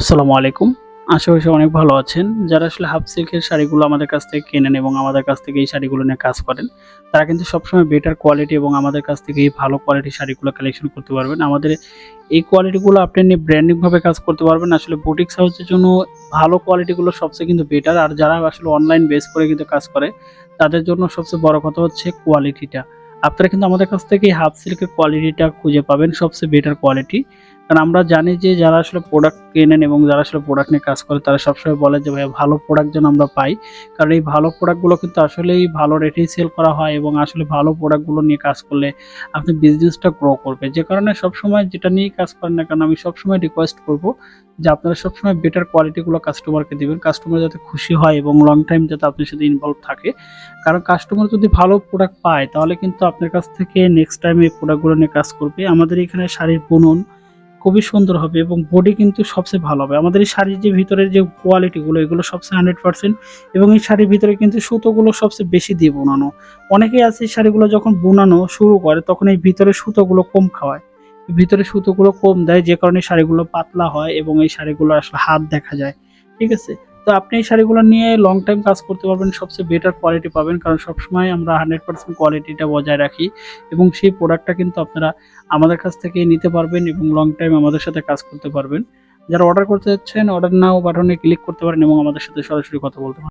আসসালামু আলাইকুম। আশা করি অনেক ভালো আছেন। যারা আসলে হাফ সিল্কের শাড়িগুলো আমাদের কাছ থেকে কেনেন এবং আমাদের কাছ থেকে এই শাড়িগুলো নিয়ে কাজ করেন, তারা কিন্তু সবসময় বেটার কোয়ালিটি এবং আমাদের কাছ থেকে এই ভালো কোয়ালিটির শাড়িগুলো কালেকশন করতে পারবেন। আমাদের এই কোয়ালিটিগুলো আপনি নিয়ে ব্র্যান্ডিংভাবে কাজ করতে পারবেন। আসলে বুটিক হাউসের জন্য ভালো কোয়ালিটিগুলো সবচেয়ে কিন্তু বেটার আর যারা আসলে অনলাইন বেস করে কিন্তু কাজ করে, তাদের জন্য সবচেয়ে বড় কথা হচ্ছে কোয়ালিটিটা আপনারা কিন্তু আমাদের কাছ থেকে হাফ সিল্কের কোয়ালিটিটা খুঁজে পাবেন, সবচেয়ে বেটার কোয়ালিটি কারণ আমরা জানি যে যারা আসলে প্রোডাক্ট কেনেন এবং যারা আসলে প্রোডাক্ট নিয়ে কাজ করে, তারা সবসময় বলে যে ভাই ভালো প্রোডাক্ট যেন আমরা পাই। কারণ এই ভালো প্রোডাক্টগুলো কিন্তু আসলেই ভালো রেটেই সেল করা হয় এবং আসলে ভালো প্রোডাক্টগুলো নিয়ে কাজ করলে আপনি বিজনেসটা গ্রো করবে। যে কারণে সবসময় যেটা নিয়েই কাজ করেন না কারণ আমি সবসময় রিকোয়েস্ট করব যে, আপনারা সবসময় বেটার কোয়ালিটিগুলো কাস্টমারকে দিবেন। কাস্টমার যাতে খুশি হয় এবং লং টাইম যাতে আপনার সাথে ইনভলভ থাকে। কারণ কাস্টমার যদি ভালো প্রোডাক্ট পায়, তাহলে কিন্তু আপনার কাছ থেকে নেক্সট টাইম এই প্রোডাক্টগুলো নিয়ে কাজ করবে। আমাদের এখানে শাড়ির বুনন খুবই সুন্দর হবে এবং বডি কিন্তু সবচেয়ে ভালো হবে। আমাদের এই শাড়ির যে ভিতরের যে কোয়ালিটিগুলো এগুলো সবচেয়ে হান্ড্রেড পার্সেন্ট এবং এই শাড়ির ভিতরে কিন্তু সুতোগুলো সবচেয়ে বেশি দিয়ে বোনানো। অনেকেই আছে এই শাড়িগুলো যখন বোনানো শুরু করে, তখন এই ভিতরে সুতোগুলো কম খাওয়ায়। ভিতরে সুতোগুলো কম দেয়, যে কারণে শাড়িগুলো পাতলা হয় এবং এই শাড়িগুলো আসলে হাত দেখা যায়। ঠিক আছে? তো আপনি এই শাড়িগুলো নিয়ে লং টাইম কাজ করতে পারবেন, সবচেয়ে বেটার কোয়ালিটি পাবেন। কারণ সবসময় আমরা হান্ড্রেড পার্সেন্ট কোয়ালিটিটা বজায় রাখি এবং সেই প্রোডাক্টটা কিন্তু আপনারা আমাদের কাছ থেকে নিতে পারবেন এবং লং টাইম আমাদের সাথে কাজ করতে পারবেন। যারা অর্ডার করতে যাচ্ছেন অর্ডার নাও বাটনে ক্লিক করতে পারেন এবং আমাদের সাথে সরাসরি কথা বলতে পারেন।